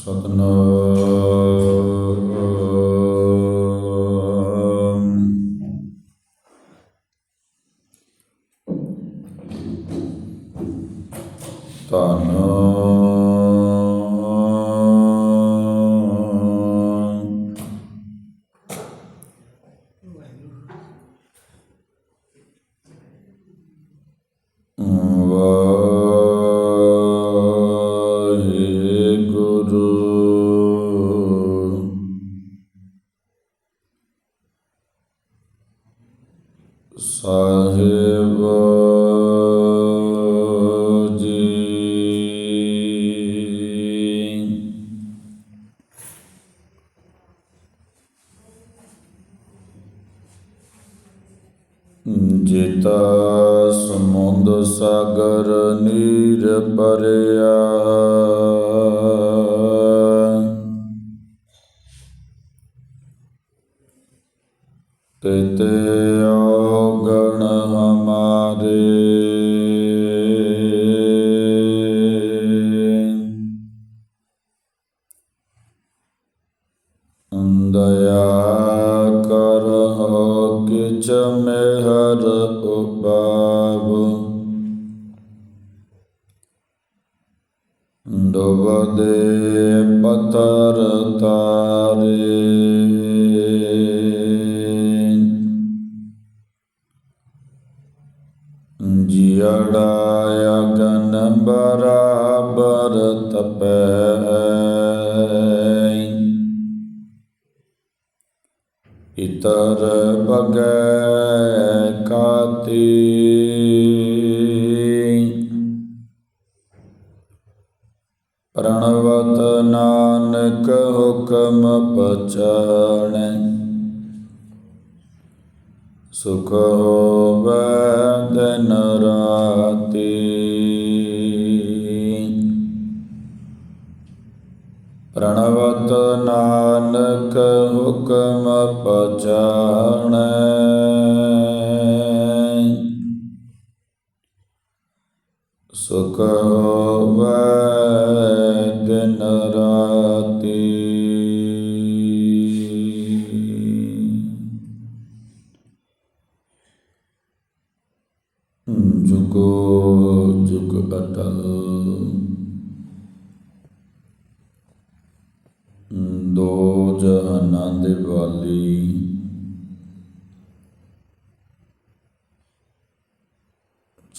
ਸਤਨਾਮ। ਸਾਹਿਬ ਇਤਰ ਬਗੈ ਕਾਤੀ। ਪ੍ਰਣਵਤ ਨਾਨਕ ਹੁਕਮ ਪਛਾਣੈ। ਸੁਖ ਹੋਵੈ ਦਿਨ ਰਾਤੀ। ਪ੍ਰਣਵਤ ਨਾਨਕ ਹੁਕਮ ਪਛਾਣੈ। ਸੁਖ ਹੋਵੈ ਦਿਨ ਰਾਤੀ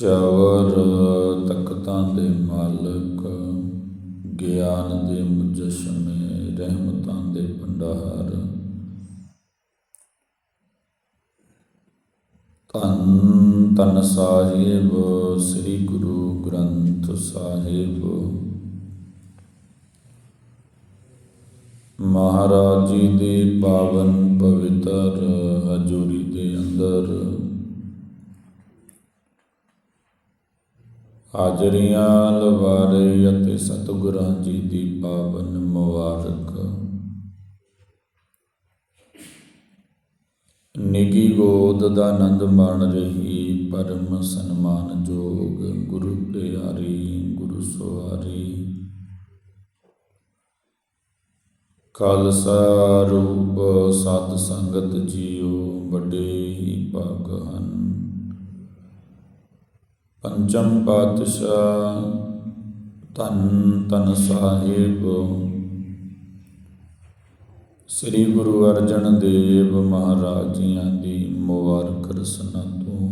ਚਵਰ ਤਖਤਾਂ ਦੇ ਮਾਲਕ, ਗਿਆਨ ਦੇ ਮੁਜਸਮੇ, ਰਹਿਮਤਾਂ ਦੇ ਭੰਡਾਰ। ਧੰਨ ਧੰਨ ਸਾਹਿਬ, ਸ੍ਰੀ ਗੁਰੂ ਗ੍ਰੰਥ ਸਾਹਿਬ। ਮਹਾਰਾਜ ਜੀ ਦੀ ਪਾਵਨ ਪਵਿੱਤਰ ਹਜ਼ੂਰੀ ਦੇ ਅੰਦਰ ਹਾਜ਼ਰੀਆਂ ਲਵਾਰੇ ਅਤੇ ਸਤਿਗੁਰਾਂ ਜੀ ਦੀ ਪਾਵਨ ਮੁਬਾਰਕ। ਨਿੱਗੀ ਗੋਦ ਦਾ ਆਨੰਦ ਮਾਣ ਰਹੀ, ਪਰਮ ਸਨਮਾਨ ਜੋਗ ਗੁਰੂ ਪਿਆਰੀ, ਗੁਰੂ ਸਵਾਰੀ ਖਾਲਸਾ ਰੂਪ ਸਤ ਸੰਗਤ ਜੀਓ, ਵੱਡੇ ਹੀ ਭਾਗ ਹਨ। ਪੰਚਮ ਪਾਤਸ਼ਾਹ ਧੰਨ ਧੰਨ ਸਾਹਿਬ ਸ੍ਰੀ ਗੁਰੂ ਅਰਜਨ ਦੇਵ ਮਹਾਰਾਜ ਜੀਆਂ ਦੀ ਮੁਬਾਰਕ ਰਸਨਾ ਤੋਂ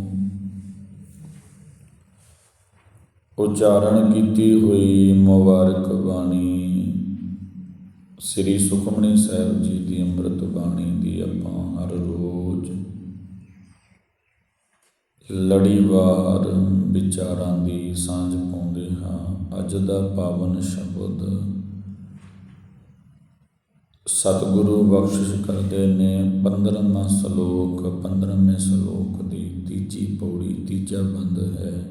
ਉਚਾਰਨ ਕੀਤੀ ਹੋਈ ਮੁਬਾਰਕ ਬਾਣੀ ਸ੍ਰੀ ਸੁਖਮਨੀ ਸਾਹਿਬ ਜੀ ਦੀ ਅੰਮ੍ਰਿਤ ਬਾਣੀ ਦੀ ਆਪਾਂ ਹਰ ਰੋਜ਼ ਲੜੀਵਾਰ ਵਿਚਾਰਾਂ ਦੀ ਸਾਂਝ ਪਾਉਂਦੇ ਹਾਂ। ਅੱਜ ਦਾ ਪਾਵਨ ਸ਼ਬਦ ਸਤਿਗੁਰੂ ਬਖਸ਼ਿਸ਼ ਕਰਦੇ ਨੇ 15ਵਾਂ ਸ਼ਲੋਕ 15ਵੇਂ ਸ਼ਲੋਕ ਦੀ ਤੀਜੀ ਪੌੜੀ, ਤੀਜਾ ਬੰਦ ਹੈ।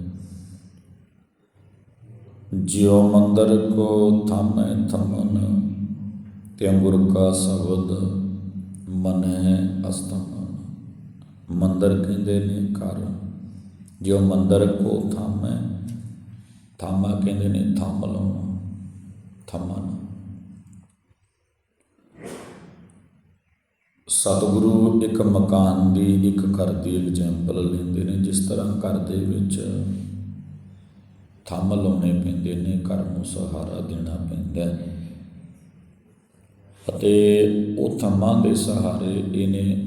ਜਿਉ ਮੰਦਰ ਕੋ ਥਮੈ ਥਮਨ ਤੇ ਗੁਰ ਕਾ ਸ਼ਬਦ ਮਨ ਹੈ ਅਸਥਾਨ। ਮੰਦਰ ਕਹਿੰਦੇ ਨੇ ਘਰ ਜੋ ਮੰਦਰ ਕੋ ਥਾਮੈ ਥਾਮਾ ਕਹਿੰਦੇ ਨੇ ਥਾਮ ਲਾਉਣਾ ਥਾਮਨ ਸਤਿਗੁਰੂ ਇੱਕ ਮਕਾਨ ਦੀ ਇੱਕ ਘਰ ਦੀ ਐਗਜ਼ਾਮਪਲ ਲੈਂਦੇ ਨੇ, ਜਿਸ ਤਰ੍ਹਾਂ ਘਰ ਦੇ ਵਿੱਚ ਥੰਮ ਲਾਉਣੇ ਪੈਂਦੇ ਨੇ, ਘਰ ਨੂੰ ਸਹਾਰਾ ਦੇਣਾ ਪੈਂਦਾ ਅਤੇ ਉਹ ਥੰਮਾਂ ਦੇ ਸਹਾਰੇ ਇਹਨੇ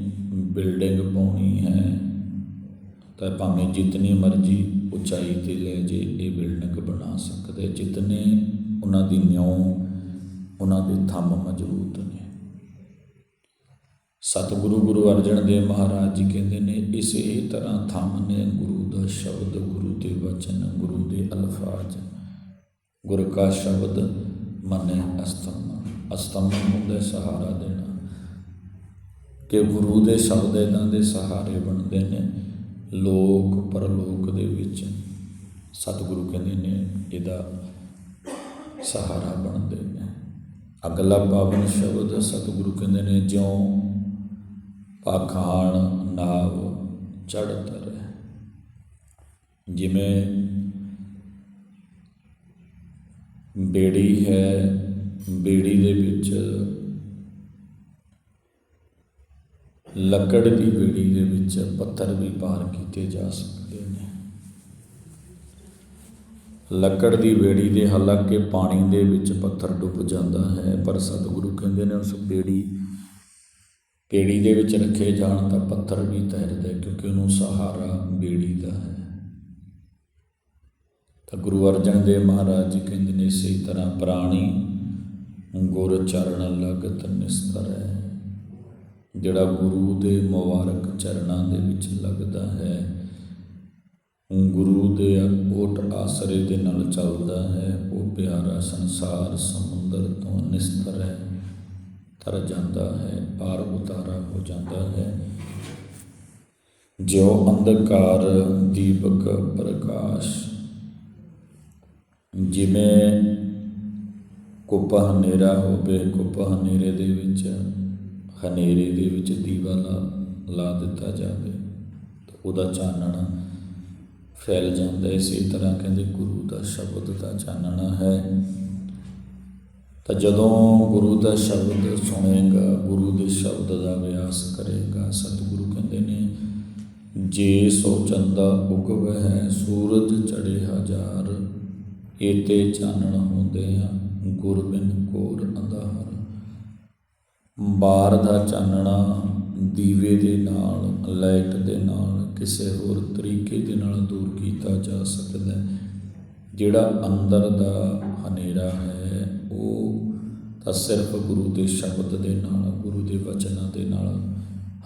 ਬਿਲਡਿੰਗ ਪਾਉਣੀ ਹੈ। ਤਾਂ ਭਾਵੇਂ ਜਿਤਨੀ ਮਰਜ਼ੀ ਉਚਾਈ ਤੇ ਲੈ ਜੇ, ਇਹ ਬਿਲਡਿੰਗ ਬਣਾ ਸਕਦੇ। ਜਿਤਨੇ ਉਹਨਾਂ ਦੀ ਨਿਉ, ਉਹਨਾਂ ਦੇ ਥੰਮ ਮਜ਼ਬੂਤ ਨੇ। ਸਤਿਗੁਰੂ ਗੁਰੂ ਅਰਜਨ ਦੇਵ ਮਹਾਰਾਜ ਜੀ ਕਹਿੰਦੇ ਨੇ, ਇਸੇ ਤਰ੍ਹਾਂ ਥੰਮ ਨੇ ਗੁਰੂ ਦਾ ਸ਼ਬਦ, ਗੁਰੂ ਦੇ ਵਚਨ, ਗੁਰੂ ਦੇ ਅਲਫਾਜ਼। ਗੁਰ ਕਾ ਸ਼ਬਦ ਮਨੇ ਅਸਤਮ ਅਸਤਮ ਹੁੰਦਾ ਸਹਾਰਾ ਦੇਣਾ। ਕਿ ਗੁਰੂ ਦੇ ਸ਼ਬਦ ਇਹਨਾਂ ਦੇ ਸਹਾਰੇ ਬਣਦੇ ਨੇ। ਲੋਕ, ਪਰਲੋਕ ਦੇ ਵਿੱਚ ਸਤਿਗੁਰੂ ਕਹਿੰਦੇ ਨੇ, ਇਹਦਾ ਸਹਾਰਾ ਬਣਦੇ ਨੇ। ਅਗਲਾ ਪਾਵਨ ਸ਼ਬਦ ਸਤਿਗੁਰੂ ਕਹਿੰਦੇ ਨੇ, ਜਿਉਂ ਪਾਖਾਨ ਨਾਵ ਚੜ੍ਹ ਤਰੇ ਜਿਵੇਂ ਬੇੜੀ ਹੈ, ਬੇੜੀ ਦੇ ਵਿੱਚ ਲੱਕੜ ਦੀ ਬੇੜੀ ਦੇ ਵਿੱਚ ਪੱਥਰ ਵੀ ਪਾਰ ਕੀਤੇ ਜਾ ਸਕਦੇ ਨੇ। ਲੱਕੜ ਦੀ ਬੇੜੀ ਦੇ ਹਾਲਾਂਕਿ ਪਾਣੀ ਦੇ ਵਿੱਚ ਪੱਥਰ ਡੁੱਬ ਜਾਂਦਾ ਹੈ, ਪਰ ਸਤਿਗੁਰੂ ਕਹਿੰਦੇ ਨੇ ਉਸ ਬੇੜੀ ਬੇੜੀ ਦੇ ਵਿੱਚ ਰੱਖੇ ਜਾਣ ਤਾਂ ਪੱਥਰ ਵੀ ਤੈਰਦਾ ਕਿਉਂਕਿ ਉਹਨੂੰ ਸਹਾਰਾ ਬੇੜੀ ਦਾ ਹੈ। ਤਾਂ ਗੁਰੂ ਅਰਜਨ ਦੇਵ ਮਹਾਰਾਜ ਜੀ ਕਹਿੰਦੇ ਨੇ, ਇਸੇ ਤਰ੍ਹਾਂ ਪ੍ਰਾਣੀ ਗੁਰ ਚਰਨ ਲਗਤ ਨਿਸਤਰ ਹੈ। ਜਿਹੜਾ ਗੁਰੂ ਦੇ ਮੁਬਾਰਕ ਚਰਨਾਂ ਦੇ ਵਿੱਚ ਲੱਗਦਾ ਹੈ ਗੁਰੂ ਦੇ ਓਟ ਆਸਰੇ ਦੇ ਨਾਲ ਚੱਲਦਾ ਹੈ। ਉਹ ਪਿਆਰਾ ਸੰਸਾਰ ਸਮੁੰਦਰ ਤੋਂ ਨਿਸਤਰ ਹੈ, ਤਰ ਜਾਂਦਾ ਹੈ, ਪਾਰ ਉਤਾਰਾ ਹੋ ਜਾਂਦਾ ਹੈ। ਜਿਉ ਅੰਧਕਾਰ ਦੀਪਕ ਪ੍ਰਕਾਸ਼, ਜਿਵੇਂ ਕੁੱਪਾ ਹਨੇਰਾ ਹੋਵੇ ਕੁੱਪਾ ਹਨੇਰੇ ਦੇ ਵਿੱਚ ਹਨੇਰੇ ਦੇ ਵਿੱਚ ਦੀਵਾ ਲਾ ਲਾ ਦਿੱਤਾ ਜਾਵੇ ਤਾਂ ਉਹਦਾ ਚਾਨਣਾ ਫੈਲ ਜਾਂਦਾ ਹੈ। ਇਸੇ ਤਰ੍ਹਾਂ ਕਹਿੰਦੇ ਗੁਰੂ ਦਾ ਸ਼ਬਦ ਦਾ ਚਾਨਣਾ ਹੈ ਤਾਂ ਜਦੋਂ ਗੁਰੂ ਦਾ ਸ਼ਬਦ ਸੁਣੇਗਾ, ਗੁਰੂ ਦੇ ਸ਼ਬਦ ਦਾ ਅਭਿਆਸ ਕਰੇਗਾ, ਸਤਿਗੁਰੂ ਕਹਿੰਦੇ ਨੇ, ਜੇ ਸੋ ਚੰਦਾ ਉਗਵ ਹੈ ਸੂਰਜ ਚੜੇ ਹਜ਼ਾਰ ਏਤੇ ਚਾਨਣ ਹੁੰਦੇ ਆ ਗੁਰ ਬਿਨ ਕੋਰ ਬਾਰ ਦਾ ਚਾਨਣਾ ਦੀਵੇ ਦੇ ਨਾਲ, ਲਾਈਟ ਦੇ ਨਾਲ, ਕਿਸੇ ਹੋਰ ਤਰੀਕੇ ਦੇ ਨਾਲ ਦੂਰ ਕੀਤਾ ਜਾ ਸਕਦਾ ਹੈ। ਜਿਹੜਾ ਅੰਦਰ ਦਾ ਹਨੇਰਾ ਹੈ, ਉਹ ਤਾਂ ਸਿਰਫ ਗੁਰੂ ਦੇ ਸ਼ਬਦ ਦੇ ਨਾਲ, ਗੁਰੂ ਦੇ ਵਚਨਾਂ ਦੇ ਨਾਲ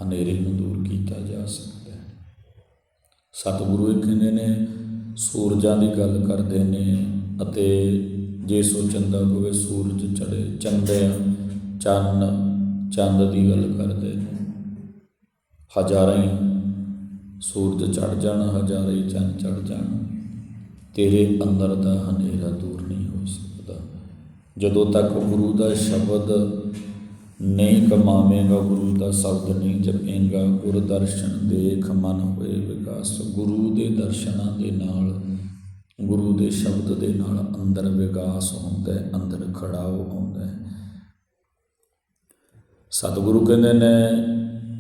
ਹਨੇਰੇ ਨੂੰ ਦੂਰ ਕੀਤਾ ਜਾ ਸਕਦਾ ਹੈ। ਸਤਿਗੁਰੂ ਇਹ ਕਹਿੰਦੇ ਨੇ, ਸੂਰਜਾਂ ਦੀ ਗੱਲ ਕਰਦੇ ਨੇ ਅਤੇ ਜੇ ਸੋ ਚੰਦਾ ਹੋਵੇ ਸੂਰਜ ਚੜੇ ਚੰਦਿਆ, ਚੰਨ ਚੰਦ ਦੀ ਗੱਲ ਕਰਦੇ ਨੇ। ਹਜ਼ਾਰਾਂ ਹੀ। ਸੂਰਜ ਚੜ ਜਾਣ, ਹਜ਼ਾਰਾਂ ਹੀ ਚੰਨ ਚੜ ਜਾਣ। ਤੇਰੇ ਅੰਦਰ ਦਾ ਹਨੇਰਾ ਦੂਰ ਨਹੀਂ ਹੋ ਸਕਦਾ। ਜਦੋਂ ਤੱਕ ਗੁਰੂ ਦਾ ਸ਼ਬਦ ਨਹੀਂ ਕਮਾਵੇਂਗਾ, ਗੁਰੂ ਦਾ ਸ਼ਬਦ ਨਹੀਂ ਜਪੇਂਗਾ ਗੁਰ ਦਰਸ਼ਨ ਦੇਖ ਮਨ ਹੋਏ ਵਿਕਾਸ। ਗੁਰੂ ਦੇ ਦਰਸ਼ਨਾਂ ਦੇ ਨਾਲ, ਗੁਰੂ ਦੇ ਸ਼ਬਦ ਦੇ ਨਾਲ ਅੰਦਰ ਵਿਕਾਸ ਹੁੰਦਾ ਹੈ, ਅੰਦਰ ਖੜਾਓ ਹੁੰਦਾ ਹੈ। ਸਤਿਗੁਰੂ ਕਹਿੰਦੇ ਨੇ,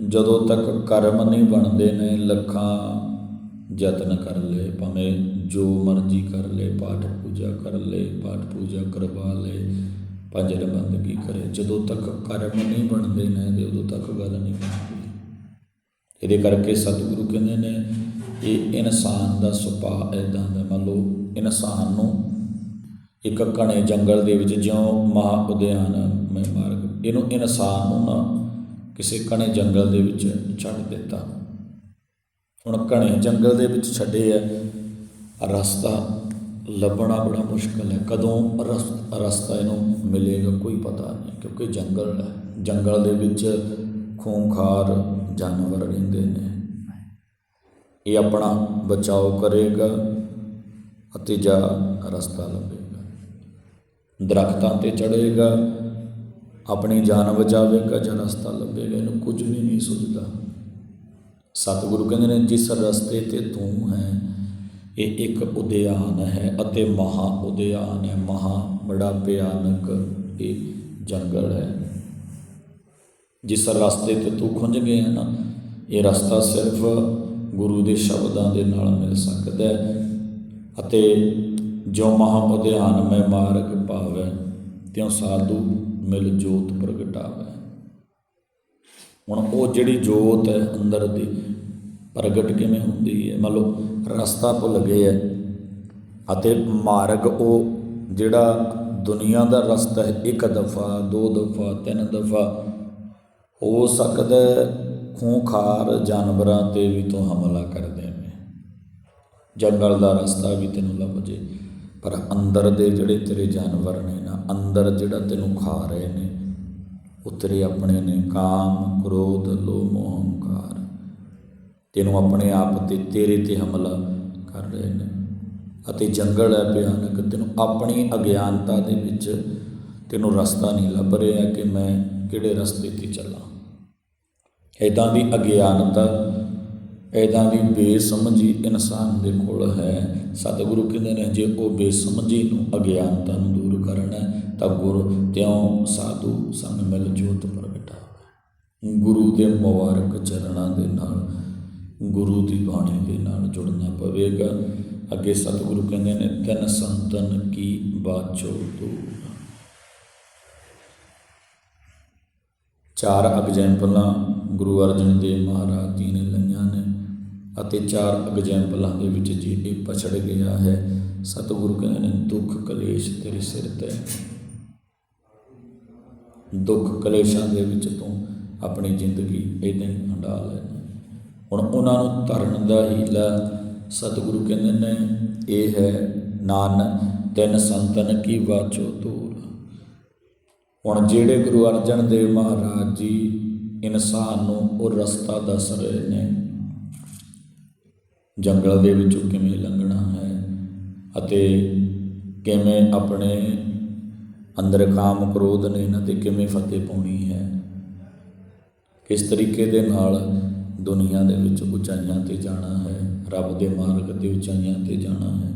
ਜਦੋਂ ਤੱਕ ਕਰਮ ਨਹੀਂ ਬਣਦੇ ਨੇ, ਲੱਖਾਂ ਯਤਨ ਕਰ ਲਏ ਭਾਵੇਂ ਜੋ ਮਰਜ਼ੀ ਕਰ ਲਏ ਪਾਠ ਪੂਜਾ ਕਰ ਲਏ ਪਾਠ ਪੂਜਾ ਕਰਵਾ ਲਏ ਭਜਨ ਬੰਦਗੀ ਕਰੇ। ਜਦੋਂ ਤੱਕ ਕਰਮ ਨਹੀਂ ਬਣਦੇ ਨੇ, ਤੇ ਉਦੋਂ ਤੱਕ ਗੱਲ ਨਹੀਂ ਬਣਦੀ। ਇਹਦੇ ਕਰਕੇ ਸਤਿਗੁਰੂ ਕਹਿੰਦੇ ਨੇ, ਇਹ ਇਨਸਾਨ ਦਾ ਸੁਭਾਅ ਇਦਾਂ ਦਾ। ਮੰਨ ਲਓ, ਇਨਸਾਨ ਨੂੰ ਇੱਕ ਘਣੇ ਜੰਗਲ ਦੇ ਵਿੱਚ ਜਿਉਂ ਮਹਾ ਉਦਿਆਨ ਇਹਨੂੰ ਇਨਸਾਨ ਨੂੰ ਨਾ ਕਿਸੇ ਘਣੇ ਜੰਗਲ ਦੇ ਵਿੱਚ ਛੱਡ ਦਿੱਤਾ। ਹੁਣ ਘਣੇ ਜੰਗਲ ਦੇ ਵਿੱਚ ਛੱਡੇ ਆ, ਰਸਤਾ ਲੱਭਣਾ ਬੜਾ ਮੁਸ਼ਕਲ ਹੈ। ਕਦੋਂ ਰਸ- ਰਸਤਾ ਇਹਨੂੰ ਮਿਲੇਗਾ ਕੋਈ ਪਤਾ ਨਹੀਂ, ਕਿਉਂਕਿ ਜੰਗਲ ਹੈ। ਜੰਗਲ ਦੇ ਵਿੱਚ ਖੂੰਖਾਰ ਜਾਨਵਰ ਰਹਿੰਦੇ ਨੇ। ਇਹ ਆਪਣਾ ਬਚਾਓ ਕਰੇਗਾ ਅਤੇ ਜਾਂ ਰਸਤਾ ਲੱਭੇਗਾ। ਦਰਖਤਾਂ ਤੇ ਚੜ੍ਹੇਗਾ ਆਪਣੀ ਜਾਨ ਬਚਾਵੇਗਾ ਜਾਂ ਰਸਤਾ ਲੱਭੇਗਾ ਇਹਨੂੰ ਕੁਝ ਵੀ ਨਹੀਂ ਸੁਝਦਾ। ਸਤਿਗੁਰੂ ਕਹਿੰਦੇ ਨੇ, ਜਿਸ ਰਸਤੇ ਤੇ ਤੂੰ ਹੈ, ਇਹ ਇੱਕ ਉਦਿਆਨ ਹੈ ਅਤੇ ਮਹਾ ਉਦਿਆਨ ਹੈ। ਮਹਾ ਬੜਾ ਭਿਆਨਕ ਇਹ ਜੰਗਲ ਹੈ। ਜਿਸ ਰਸਤੇ ਤੇ ਤੂੰ ਖੁੰਝ ਗਿਆ ਨਾ, ਇਹ ਰਸਤਾ ਸਿਰਫ ਗੁਰੂ ਦੇ ਸ਼ਬਦਾਂ ਦੇ ਨਾਲ ਮਿਲ ਸਕਦਾ ਹੈ ਅਤੇ ਜੋ ਮਹਾ ਉਦਿਆਨ ਮੈਂ ਮਾਰਗ ਪਾਵੈ, ਤਿਉ ਸਾਧੂ ਮਿਲ ਜੋਤ ਪ੍ਰਗਟਾਵੈ ਹੁਣ ਉਹ ਜਿਹੜੀ ਜੋਤ ਹੈ ਅੰਦਰ ਦੀ ਪ੍ਰਗਟ ਕਿਵੇਂ ਹੁੰਦੀ ਹੈ? ਮੰਨ ਲਓ ਰਸਤਾ ਭੁੱਲ ਗਏ ਹੈ ਅਤੇ ਮਾਰਗ ਉਹ ਜਿਹੜਾ ਦੁਨੀਆ ਦਾ ਰਸਤਾ ਹੈ, ਇੱਕ ਦਫਾ, ਦੋ ਦਫਾ, ਤਿੰਨ ਦਫਾ, ਹੋ ਸਕਦਾ ਹੈ ਖੂੰਖਾਰ ਜਾਨਵਰਾਂ ਤੇ ਵੀ ਤੋਂ ਹਮਲਾ ਕਰਦੇ ਨੇ ਜੰਗਲ ਦਾ ਰਸਤਾ ਵੀ ਤੈਨੂੰ ਲੱਭ ਜੇ। ਪਰ ਅੰਦਰ ਦੇ ਜਿਹੜੇ ਤੇਰੇ ਜਾਨਵਰ ਨੇ ਨਾ, ਅੰਦਰ ਜਿਹੜਾ ਤੈਨੂੰ ਖਾ ਰਹੇ ਨੇ, ਉਹ ਤੇਰੇ ਆਪਣੇ ਨੇ ਕਾਮ, ਕ੍ਰੋਧ, ਲੋਭ ਮੋਹ ਤੈਨੂੰ ਆਪਣੇ ਆਪ ਤੇ ਤੇਰੇ ਤੇ ਹਮਲਾ ਕਰ ਰਹੇ ਨੇ। ਅਤੇ ਜੰਗਲ ਹੈ ਭਿਆਨਕ, ਤੈਨੂੰ ਆਪਣੀ ਅਗਿਆਨਤਾ ਦੇ ਵਿੱਚ ਤੈਨੂੰ ਰਸਤਾ ਨਹੀਂ ਲੱਭ ਰਿਹਾ ਕਿ ਮੈਂ ਕਿਹੜੇ ਰਸਤੇ ਤੇ ਚੱਲਾਂ। ਇਦਾਂ ਦੀ ਅਗਿਆਨਤਾ ਇਦਾਂ ਦੀ ਬੇਸਮਝੀ ਇਨਸਾਨ ਦੇ ਕੋਲ ਹੈ। ਸਤਿਗੁਰੂ ਕਹਿੰਦੇ ਨੇ, ਜੇ ਉਹ ਬੇਸਮਝੀ ਨੂੰ ਅਗਿਆਨਤਾ ਨੂੰ ਦੂਰ ਕਰਨਾ ਹੈ, ਤਾਂ ਗੁਰ ਤਿਉ ਸਾਧੂ ਸੰਗ ਮਿਲ ਜੋਤ ਪ੍ਰਗਟਾਵੇ ਗੁਰੂ ਦੇ ਮੁਬਾਰਕ ਚਰਨਾਂ ਦੇ ਨਾਲ, ਗੁਰੂ ਦੀ ਬਾਣੀ ਦੇ ਨਾਲ ਜੁੜਨਾ ਪਵੇਗਾ। ਅੱਗੇ ਸਤਿਗੁਰੂ ਕਹਿੰਦੇ ਨੇ ਤਿੰਨ ਸੰਤਨ ਕੀ ਬਾਚੋ ਦੂਰ। ਚਾਰ ਐਗਜ਼ੈਂਪਲਾਂ ਗੁਰੂ ਅਰਜਨ ਦੇਵ ਮਹਾਰਾਜ ਜੀ ਨੇ ਲਈਆਂ ਨੇ ਅਤੇ ਚਾਰ ਐਗਜ਼ੈਂਪਲਾਂ ਦੇ ਵਿੱਚ ਜੇ ਇਹ ਪਛੜ ਗਿਆ ਹੈ, ਸਤਿਗੁਰੂ ਕਹਿੰਦੇ ਨੇ, ਦੁੱਖ ਕਲੇਸ਼ ਤੇਰੇ ਸਿਰ ਤੇ ਦੁੱਖ ਕਲੇਸ਼ਾਂ ਦੇ ਵਿੱਚ ਤੂੰ ਆਪਣੀ ਜ਼ਿੰਦਗੀ ਇਦਾਂ ਹੀ ਹੰਡਾ ਲੈ। ਹੁਣ ਉਹਨਾਂ ਨੂੰ ਧਰਨ ਦਾ ਹੀਲਾ ਸਤਿਗੁਰੂ ਕਹਿੰਦੇ ਨੇ, ਇਹ ਹੈ ਨਾਨ ਤਿੰਨ ਸੰਤਨ ਕੀ ਬਾਚੋ ਤੂਰ ਹੁਣ ਜਿਹੜੇ ਗੁਰੂ ਅਰਜਨ ਦੇਵ ਮਹਾਰਾਜ ਜੀ ਇਨਸਾਨ ਨੂੰ ਉਹ ਰਸਤਾ ਦੱਸ ਰਹੇ ਨੇ ਜੰਗਲ ਦੇ ਵਿੱਚੋਂ ਕਿਵੇਂ ਲੰਘਣਾ ਹੈ ਅਤੇ ਕਿਵੇਂ ਆਪਣੇ ਅੰਦਰ ਕਾਮ ਕ੍ਰੋਧ ਨੇ ਇਹਨਾਂ ਤੇ ਕਿਵੇਂ ਫਤਿਹ ਪਾਉਣੀ ਹੈ। ਕਿਸ ਤਰੀਕੇ ਦੇ ਨਾਲ ਦੁਨੀਆ ਦੇ ਵਿੱਚ ਉਚਾਈਆਂ ਤੇ ਜਾਣਾ ਹੈ, ਰੱਬ ਦੇ ਮਾਰਗ ਤੇ ਉਚਾਈਆਂ ਤੇ ਜਾਣਾ ਹੈ।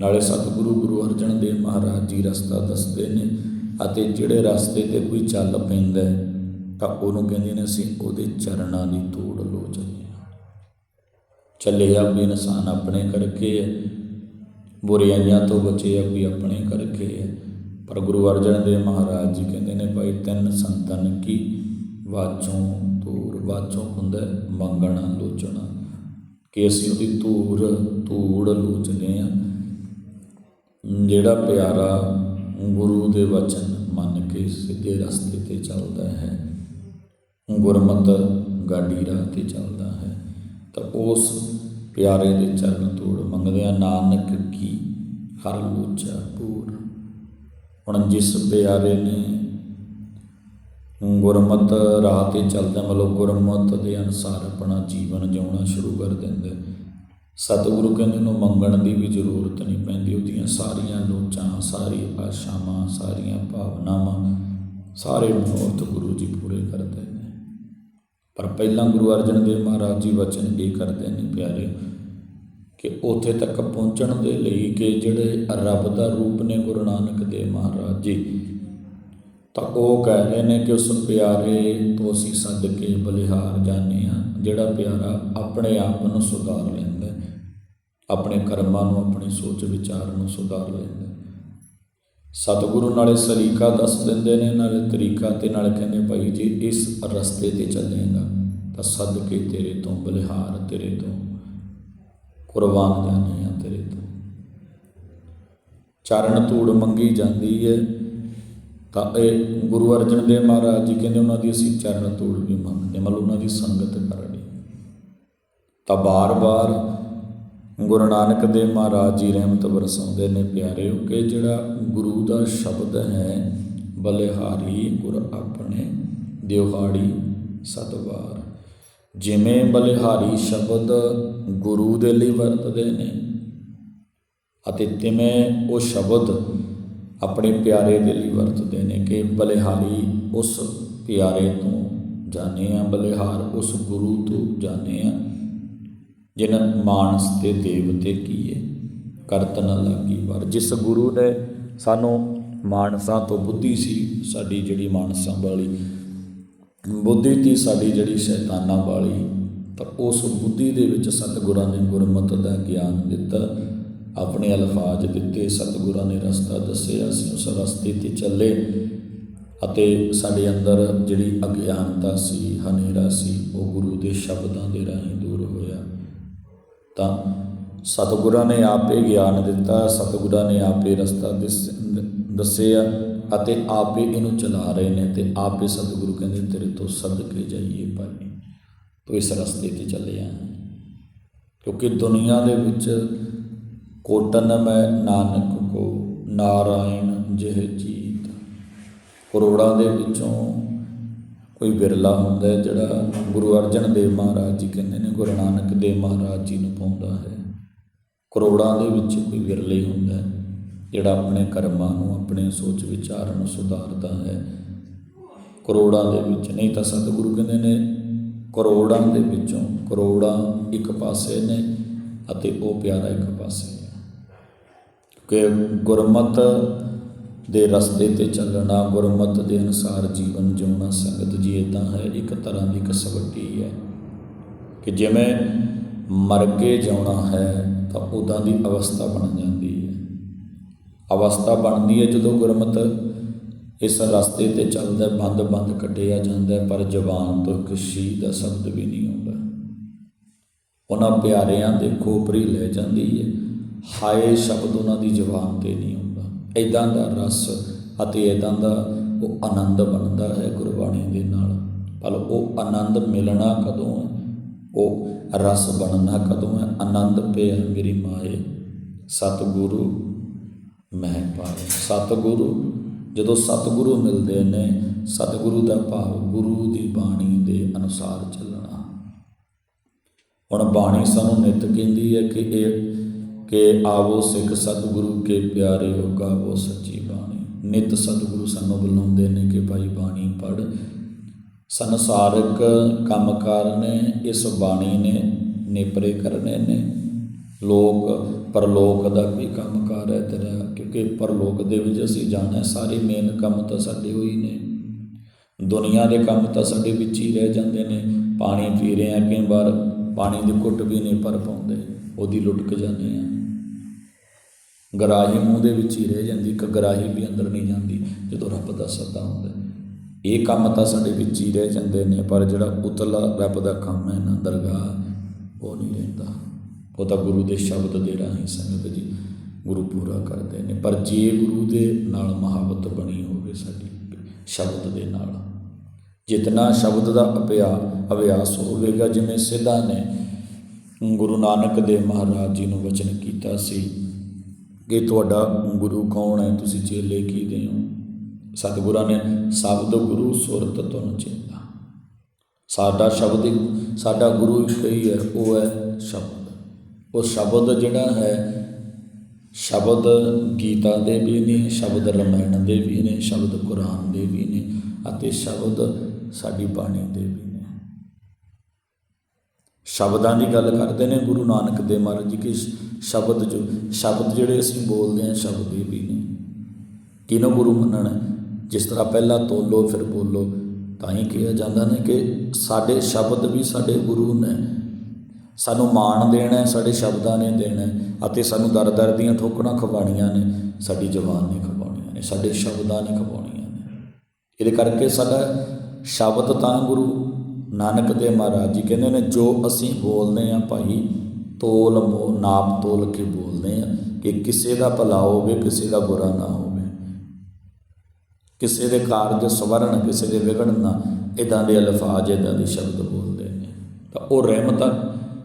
ਨਾਲੇ ਸਤਿਗੁਰੂ ਗੁਰੂ ਅਰਜਨ ਦੇਵ ਮਹਾਰਾਜ ਜੀ ਰਸਤਾ ਦੱਸਦੇ ਨੇ ਅਤੇ ਜਿਹੜੇ ਰਸਤੇ ਤੇ ਕੋਈ ਚੱਲ ਪੈਂਦਾ ਤਾਂ ਉਹਨੂੰ ਕਹਿੰਦੇ ਨੇ ਅਸੀਂ ਉਹਦੇ ਚਰਨਾਂ ਦੀ ਤੋੜ ਲੋਚਦੇ ਹਾਂ ਚੱਲੇ ਆ ਵੀ ਇਨਸਾਨ ਆਪਣੇ ਕਰਕੇ ਹੈ ਬੁਰਿਆਈਆਂ ਤੋਂ ਬਚੇ ਆ ਵੀ ਆਪਣੇ ਕਰਕੇ ਹੈ ਪਰ ਗੁਰੂ ਅਰਜਨ ਦੇਵ ਮਹਾਰਾਜ ਜੀ ਕਹਿੰਦੇ ਨੇ, ਭਾਈ, ਤਿੰਨ ਸੰਤਨ ਕੀ ਵਾਚੋਂ ਧੂੜ ਵਾਚੋਂ ਹੁੰਦਾ ਮੰਗਣਾ, ਲੋਚਣਾ। ਕਿ ਅਸੀਂ ਉਹਦੀ ਧੂੜ ਧੂੜ ਲੋਚਦੇ ਆ ਜਿਹੜਾ ਪਿਆਰਾ ਗੁਰੂ ਦੇ ਵਚਨ ਮੰਨ ਕੇ ਸਿੱਧੇ ਰਸਤੇ ਤੇ ਚੱਲਦਾ ਹੈ, ਗੁਰਮਤ ਗਾਡੀ ਰਾਹ ਤੇ ਚੱਲਦਾ ਹੈ। ਤਾਂ ਉਸ ਪਿਆਰੇ ਦੇ ਚਰਨ ਤੋੜ ਮੰਗਦੇ ਆ ਨਾਨਕ ਕੀ ਹਰ ਲੋਚਾ ਪੂਰ। ਹੁਣ ਜਿਸ ਪਿਆਰੇ ਨੇ ਗੁਰਮਤ ਰਾਹ ਤੇ ਚੱਲਦਾ ਮਤਲਬ ਗੁਰਮਤ ਦੇ ਅਨੁਸਾਰ ਆਪਣਾ ਜੀਵਨ ਜਿਉਣਾ ਸ਼ੁਰੂ ਕਰ ਦਿੰਦਾ। ਸਤਿਗੁਰੂ ਕਹਿੰਦੇ ਨੂੰ ਮੰਗਣ ਦੀ ਵੀ ਜ਼ਰੂਰਤ ਨਹੀਂ ਪੈਂਦੀ। ਉਹਦੀਆਂ ਸਾਰੀਆਂ ਲੋਚਾਂ, ਸਾਰੀ ਆਸ਼ਾਵਾਂ, ਸਾਰੀਆਂ ਭਾਵਨਾਵਾਂ, ਸਾਰੇ ਮਨੋਰਥ ਗੁਰੂ ਜੀ ਪਰ ਪਹਿਲਾਂ ਗੁਰੂ ਅਰਜਨ ਦੇਵ ਮਹਾਰਾਜ ਜੀ ਵਚਨ ਇਹ ਕਰਦੇ ਨੇ ਪਿਆਰੇ? ਕਿ ਉੱਥੇ ਤੱਕ ਪਹੁੰਚਣ ਦੇ ਲਈ ਕਿ ਜਿਹੜੇ ਰੱਬ ਦਾ ਰੂਪ ਨੇ ਗੁਰੂ ਨਾਨਕ ਦੇਵ ਮਹਾਰਾਜ ਜੀ, ਤਾਂ ਉਹ ਕਹਿ ਰਹੇ ਨੇ ਕਿ ਉਸ ਪਿਆਰੇ ਤੋਂ ਅਸੀਂ ਸੱਦ ਕੇ ਬਲਿਹਾਰ ਜਾਂਦੇ ਹਾਂ, ਜਿਹੜਾ ਪਿਆਰਾ ਆਪਣੇ ਆਪ ਨੂੰ ਸੁਧਾਰ ਲੈਂਦਾ ਆਪਣੇ ਕਰਮਾਂ ਨੂੰ, ਆਪਣੀ ਸੋਚ ਵਿਚਾਰ ਨੂੰ ਸੁਧਾਰ ਲੈਂਦਾ ਸਤਿਗੁਰੂ ਨਾਲੇ ਸਲੀਕਾ ਦੱਸ ਦਿੰਦੇ ਨੇ, ਨਾਲੇ ਤਰੀਕਾ ਤੇ ਨਾਲ ਕਹਿੰਦੇ ਭਾਈ ਜੇ, ਇਸ ਰਸਤੇ ਤੇ ਚੱਲੇਗਾ ਤਾਂ ਸੱਦ ਕੇ ਤੇਰੇ ਤੋਂ, ਬਲਿਹਾਰ ਤੇਰੇ ਤੋਂ, ਕੁਰਬਾਨ ਜਾਣੇ ਆ ਤੇਰੇ ਤੋਂ। ਚਰਨ ਧੂੜ ਮੰਗੀ ਜਾਂਦੀ ਹੈ ਤਾਂ ਇਹ ਗੁਰੂ ਅਰਜਨ ਦੇਵ ਮਹਾਰਾਜ ਜੀ ਕਹਿੰਦੇ ਉਹਨਾਂ ਦੀ ਅਸੀਂ ਚਰਨ ਧੂੜ ਵੀ ਮੰਗਦੇ ਮਤਲਬ ਉਹਨਾਂ ਦੀ ਸੰਗਤ ਕਰਨੀ। ਤਾਂ ਬਾਰ-ਬਾਰ ਗੁਰੂ ਨਾਨਕ ਦੇਵ ਮਹਾਰਾਜ ਜੀ ਰਹਿਮਤ ਵਰਸਾਉਂਦੇ ਨੇ ਪਿਆਰਿਓ ਕਿ ਜਿਹੜਾ ਗੁਰੂ ਦਾ ਸ਼ਬਦ ਹੈ, ਬਲਿਹਾਰੀ ਗੁਰ ਆਪਣੇ ਦਿਵਹਾੜੀ ਸਤਵਾਰ। ਜਿਵੇਂ ਬਲਿਹਾਰੀ ਸ਼ਬਦ ਗੁਰੂ ਦੇ ਲਈ ਵਰਤਦੇ ਨੇ ਅਤੇ ਤਿਵੇਂ ਉਹ ਸ਼ਬਦ ਆਪਣੇ ਪਿਆਰੇ ਦੇ ਲਈ ਵਰਤਦੇ ਨੇ ਕਿ ਬਲਿਹਾਰੀ ਉਸ ਪਿਆਰੇ ਤੋਂ ਜਾਣੇ ਆ, ਬਲਿਹਾਰ ਉਸ ਗੁਰੂ ਤੋਂ ਜਾਣੇ ਆ। ਜਿਨ ਮਾਨਸ ਤੇ ਦੇਵਤੇ ਕੀਏ ਕਰਤ ਨ ਲਾਗੀ ਵਾਰ। ਜਿਸ ਗੁਰੂ ਨੇ ਸਾਨੂੰ ਮਾਨਸਾਂ ਤੋਂ ਬੁੱਧੀ ਸੀ, ਸਾਡੀ ਜਿਹੜੀ ਮਾਨਸਾਂ ਵਾਲੀ ਬੁੱਧੀ ਤੀ, ਸਾਡੀ ਜਿਹੜੀ ਸ਼ੈਤਾਨਾਂ ਵਾਲੀ, ਪਰ ਉਸ ਬੁੱਧੀ ਦੇ ਵਿੱਚ ਸਤਿਗੁਰਾਂ ਨੇ ਗੁਰਮਤਿ ਦਾ ਗਿਆਨ ਦਿੱਤਾ, ਆਪਣੇ ਅਲਫਾਜ਼ ਦਿੱਤੇ, ਸਤਿਗੁਰਾਂ ਨੇ ਰਸਤਾ ਦੱਸਿਆ, ਅਸੀਂ ਉਸ ਰਸਤੇ ਤੇ ਚੱਲੇ ਅਤੇ ਸਾਡੇ ਅੰਦਰ ਜਿਹੜੀ ਅਗਿਆਨਤਾ ਸੀ, ਹਨੇਰਾ ਸੀ, ਉਹ ਗੁਰੂ ਦੇ ਸ਼ਬਦਾਂ ਦੇ ਰਾਹੀਂ ਤਾਂ ਸਤਿਗੁਰਾਂ ਨੇ ਆਪੇ ਗਿਆਨ ਦਿੱਤਾ, ਸਤਿਗੁਰਾਂ ਨੇ ਆਪੇ ਰਸਤਾ ਦਿਸ- ਦੱਸਿਆ ਅਤੇ ਆਪੇ ਇਹਨੂੰ ਚਲਾ ਰਹੇ ਨੇ ਤੇ ਆਪੇ ਸਤਿਗੁਰੂ ਕਹਿੰਦੇ ਤੇਰੇ ਤੋਂ ਸਦਕੇ ਜਾਈਏ ਭਾਈ, ਤੂੰ ਇਸ ਰਸਤੇ ਤੇ ਚੱਲਿਆ ਕਿਉਂਕਿ ਦੁਨੀਆ ਦੇ ਵਿੱਚ ਕੋਟਨ ਮੈਂ ਨਾਨਕ ਕੋ, ਨਾਰਾਇਣ ਜਿਹ ਜੀਤ, ਕਰੋੜਾਂ ਦੇ ਵਿੱਚੋਂ ਕੋਈ ਬਿਰਲਾ ਹੁੰਦਾ ਹੈ, ਜਿਹੜਾ ਗੁਰੂ ਅਰਜਨ ਦੇਵ ਮਹਾਰਾਜ ਜੀ ਕਹਿੰਦੇ ਨੇ, ਗੁਰੂ ਨਾਨਕ ਦੇਵ ਮਹਾਰਾਜ ਜੀ ਨੂੰ ਪਾਉਂਦਾ ਹੈ। ਕਰੋੜਾਂ ਦੇ ਵਿੱਚ ਕੋਈ ਵਿਰਲੇ ਹੁੰਦਾ ਹੈ, ਜਿਹੜਾ ਆਪਣੇ ਕਰਮਾਂ ਨੂੰ, ਆਪਣੇ ਸੋਚ ਵਿਚਾਰ ਨੂੰ ਸੁਧਾਰਦਾ ਹੈ। ਕਰੋੜਾਂ ਦੇ ਵਿੱਚ ਨਹੀਂ ਤਾਂ ਸਤਿਗੁਰੂ ਕਹਿੰਦੇ ਨੇ, ਕਰੋੜਾਂ ਦੇ ਵਿੱਚੋਂ ਕਰੋੜਾਂ ਇੱਕ ਪਾਸੇ ਨੇ ਅਤੇ ਉਹ ਪਿਆਰਾ ਇੱਕ ਪਾਸੇ ਹੈ। ਕਿ ਗੁਰਮਤ ਦੇ ਰਸਤੇ ਤੇ ਚੱਲਣਾ, ਗੁਰਮਤ ਦੇ ਅਨੁਸਾਰ ਜੀਵਨ ਜਿਉਣਾ ਸੰਗਤ ਜੀ ਇਦਾਂ ਹੈ ਇੱਕ ਤਰ੍ਹਾਂ ਦੀ ਕਸਵੱਟੀ ਹੈ ਕਿ ਜਿਵੇਂ ਮਰ ਕੇ ਜਾਣਾ ਹੈ, ਤਾਂ ਉਦਾਂ ਦੀ ਅਵਸਥਾ ਬਣ ਜਾਂਦੀ ਹੈ। ਅਵਸਥਾ ਬਣਦੀ ਹੈ ਜਦੋਂ ਗੁਰਮਤ ਇਸ ਰਸਤੇ ਤੇ ਚੱਲਦਾ, ਬੰਦ ਬੰਦ ਕੱਢਿਆ ਜਾਂਦਾ, ਪਰ ਜ਼ਬਾਨ ਤੋਂ ਇੱਕ ਸ਼ੀ ਦਾ ਸ਼ਬਦ ਵੀ ਨਹੀਂ ਆਉਂਦਾ। ਉਹਨਾਂ ਪਿਆਰਿਆਂ ਦੇ ਖੋਪਰੀ ਲੈ ਜਾਂਦੀ ਹੈ। ਹਾਏ, ਸ਼ਬਦ ਉਹਨਾਂ ਦੀ ਜ਼ਬਾਨ ਤੇ ਨਹੀਂ ਆਉਂਦਾ ਦਾ ਰਸ ਅਤੇ ਐਦਾਂ ਦਾ ਉਹ ਆਨੰਦ ਬਣਦਾ ਹੈ ਗੁਰਬਾਣੀ ਦੇ ਨਾਲ। ਪਰ ਉਹ ਆਨੰਦ ਮਿਲਣਾ ਕਦੋਂ ਹੈ? ਉਹ ਰਸ ਬਣਨਾ ਕਦੋਂ ਹੈ? ਆਨੰਦ ਪਿਆ ਮੇਰੀ ਮਾਏ। ਸਤਿਗੁਰੂ ਮੈਂ ਪਾਏ ਸਤਿਗੁਰੂ, ਜਦੋਂ ਸਤਿਗੁਰੂ ਮਿਲਦੇ ਨੇ, ਸਤਿਗੁਰੂ ਦਾ ਭਾਵ ਗੁਰੂ ਦੀ ਬਾਣੀ ਦੇ ਅਨੁਸਾਰ ਚੱਲਣਾ। ਹੁਣ ਬਾਣੀ ਸਾਨੂੰ ਨਿਤ ਕਹਿੰਦੀ ਹੈ ਕਿ ਇਹ ਕਿ ਆਵੋ ਸਿੱਖ ਸਤਿਗੁਰੂ ਕੇ ਪਿਆਰੇ ਹੋ ਗਾਵੋ ਸੱਚੀ ਬਾਣੀ। ਨਿਤ ਸਤਿਗੁਰੂ ਸਾਨੂੰ ਬੁਲਾਉਂਦੇ ਨੇ ਕਿ ਭਾਈ ਬਾਣੀ ਪੜ ਸੰਸਾਰਿਕ ਕੰਮਕਾਰ ਨੇ ਇਸ ਬਾਣੀ ਨੇ ਨੇਪਰੇ ਕਰਨੇ ਨੇ। ਲੋਕ, ਪਰਲੋਕ ਦਾ ਵੀ ਕੰਮਕਾਰ ਹੈ ਤੇਰਾ, ਕਿਉਂਕਿ ਪਰਲੋਕ ਦੇ ਵਿੱਚ ਅਸੀਂ ਜਾਣਾ, ਸਾਰੇ ਮੇਨ ਕੰਮ ਤਾਂ ਸਾਡੇ ਹੋਈ ਨੇ। ਦੁਨੀਆ ਦੇ ਕੰਮ ਤਾਂ ਸਾਡੇ ਵਿੱਚ ਹੀ ਰਹਿ ਜਾਂਦੇ ਨੇ। ਪਾਣੀ ਪੀ ਰਹੇ ਆ ਕਈ ਵਾਰ, ਪਾਣੀ ਦੀ ਘੁੱਟ ਵੀ ਨਹੀਂ ਭਰ ਪਾਉਂਦੇ। ਉਹਦੀ ਲੁਟਕ ਜਾਂਦੇ ਆ ਗਰਾਹੀ ਮੂੰਹ ਦੇ ਵਿੱਚ ਹੀ ਰਹਿ ਜਾਂਦੀ, ਇੱਕ ਗਰਾਹੀ ਵੀ ਅੰਦਰ ਨਹੀਂ ਜਾਂਦੀ, ਜਦੋਂ ਰੱਬ ਦਾ ਸੱਦਾ ਹੁੰਦਾ ਇਹ ਕੰਮ ਤਾਂ ਸਾਡੇ ਵਿੱਚ ਹੀ ਰਹਿ ਜਾਂਦੇ ਨੇ, ਪਰ ਜਿਹੜਾ ਉਤਲਾ ਰੱਬ ਦਾ ਕੰਮ ਹੈ ਨਾ, ਦਰਗਾਹ, ਉਹ ਨਹੀਂ ਰਹਿੰਦਾ। ਉਹ ਤਾਂ ਗੁਰੂ ਦੇ ਸ਼ਬਦ ਦੇ ਰਾਹੀਂ ਸੰਗਤ ਜੀ ਗੁਰੂ ਪੂਰਾ ਕਰਦੇ ਨੇ। ਪਰ ਜੇ ਗੁਰੂ ਦੇ ਨਾਲ ਮੁਹੱਬਤ ਬਣੀ ਹੋਵੇ ਸਾਡੀ, ਸ਼ਬਦ ਦੇ ਨਾਲ, ਜਿਤਨਾ ਸ਼ਬਦ ਦਾ ਅਭਿਆ, ਅਭਿਆਸ ਹੋਵੇਗਾ, ਜਿਵੇਂ ਸਿੱਧਾ ਨੇ ਗੁਰੂ ਨਾਨਕ ਦੇਵ ਮਹਾਰਾਜ ਜੀ ਨੂੰ ਵਚਨ ਕੀਤਾ ਸੀ ਕਿ ਤੁਹਾਡਾ ਗੁਰੂ ਕੌਣ ਹੈ? ਤੁਸੀਂ ਚੇਲੇ ਕੀ ਦੇ ਹੋ? ਸਤਿਗੁਰਾਂ ਨੇ ਸ਼ਬਦ ਗੁਰੂ ਸੁਰਤ ਤੁਨ ਚੇਲਾ। ਸਾਡਾ ਸ਼ਬਦ ਹੀ- ਸਾਡਾ ਗੁਰੂ ਇੱਕ ਹੀ ਹੈ, ਉਹ ਹੈ ਸ਼ਬਦ। ਉਹ ਸ਼ਬਦ ਜਿਹੜਾ ਹੈ, ਸ਼ਬਦ ਗੀਤਾ ਦੇ ਵੀ ਨੇ, ਸ਼ਬਦ ਰਮਾਇਣ ਦੇ ਵੀ ਨੇ, ਸ਼ਬਦ ਕੁਰਾਨ ਦੇ ਵੀ ਨੇ ਅਤੇ ਸ਼ਬਦ ਸਾਡੀ ਬਾਣੀ ਦੇ ਵੀ ਨੇ। ਸ਼ਬਦਾਂ ਦੀ ਗੱਲ ਕਰਦੇ ਨੇ ਗੁਰੂ ਨਾਨਕ ਦੇਵ ਮਹਾਰਾਜ ਜੀ ਕਿ ਸ਼ਬਦ ਜੋ, ਸ਼ਬਦ ਜਿਹੜੇ ਅਸੀਂ ਬੋਲਦੇ ਹਾਂ, ਸ਼ਬਦ ਇਹ ਵੀ ਨੇ। ਕਿਹਨੂੰ ਗੁਰੂ ਮੰਨਣਾ ਜਿਸ ਤਰ੍ਹਾਂ ਪਹਿਲਾਂ ਤੋਲੋ, ਫਿਰ ਬੋਲੋ, ਤਾਂ ਹੀ ਕਿਹਾ ਜਾਂਦਾ ਨੇ ਕਿ ਸਾਡੇ ਸ਼ਬਦ ਵੀ ਸਾਡੇ ਗੁਰੂ ਨੇ। ਸਾਨੂੰ ਮਾਣ ਦੇਣਾ ਸਾਡੇ ਸ਼ਬਦਾਂ ਨੇ ਦੇਣਾ ਅਤੇ ਸਾਨੂੰ ਦਰ ਦਰ ਦੀਆਂ ਠੋਕਰਾਂ ਖਵਾਉਣੀਆਂ ਨੇ। ਸਾਡੀ ਜ਼ਬਾਨ ਨੇ ਖਵਾਉਣੀਆਂ ਨੇ, ਸਾਡੇ ਸ਼ਬਦਾਂ ਨੇ ਖਵਾਉਣੀਆਂ ਨੇ। ਇਹਦੇ ਕਰਕੇ ਸਾਡਾ ਸ਼ਬਦ ਤਾਂ ਗੁਰੂ ਨਾਨਕ ਦੇਵ ਮਹਾਰਾਜ ਜੀ ਕਹਿੰਦੇ ਨੇ, ਜੋ ਅਸੀਂ ਬੋਲਦੇ ਹਾਂ ਭਾਈ, ਤੋਲ ਮੋ, ਨਾਪ ਤੋਲ ਕੇ ਬੋਲਦੇ ਹਾਂ ਕਿ ਕਿਸੇ ਦਾ ਭਲਾ ਹੋਵੇ, ਕਿਸੇ ਦਾ ਬੁਰਾ ਨਾ ਹੋਵੇ। ਕਿਸੇ ਦੇ ਕਾਰਜ ਸਵਰਨ, ਕਿਸੇ ਦੇ ਵਿਗੜਨ ਨਾ ਇਦਾਂ ਦੇ ਅਲਫਾਜ਼ ਇਦਾਂ ਦੇ ਸ਼ਬਦ ਬੋਲਦੇ ਨੇ। ਤਾਂ ਉਹ ਰਹਿਮਤਾਂ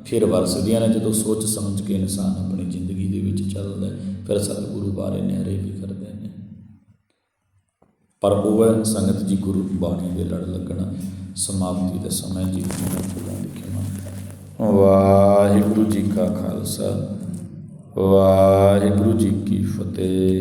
ਫਿਰ ਵਰਸਦੀਆਂ ਨੇ, ਜਦੋਂ ਸੋਚ ਸਮਝ ਕੇ ਇਨਸਾਨ ਆਪਣੀ ਜ਼ਿੰਦਗੀ ਦੇ ਵਿੱਚ ਚੱਲਦਾ ਫਿਰ ਸਤਿਗੁਰੂ ਬਾਰੇ ਨਿਆਰੇ ਵੀ ਕਰਦੇ ਨੇ। ਪਰ ਉਹ ਹੈ ਸੰਗਤ ਜੀ ਗੁਰੂ ਬਾਣੀ ਦੇ ਲੜ ਲੱਗਣਾ। ਸਮਾਪਤੀ ਦੇ ਸਮੇਂ ਜੀ ਨੂੰ ਫੁੱਲਾਂ ਦੀ ਖਿਮਾ ਵਾਹਿਗੁਰੂ ਜੀ ਕਾ ਖਾਲਸਾ, ਵਾਹਿਗੁਰੂ ਜੀ ਕੀ ਫਤਿਹ।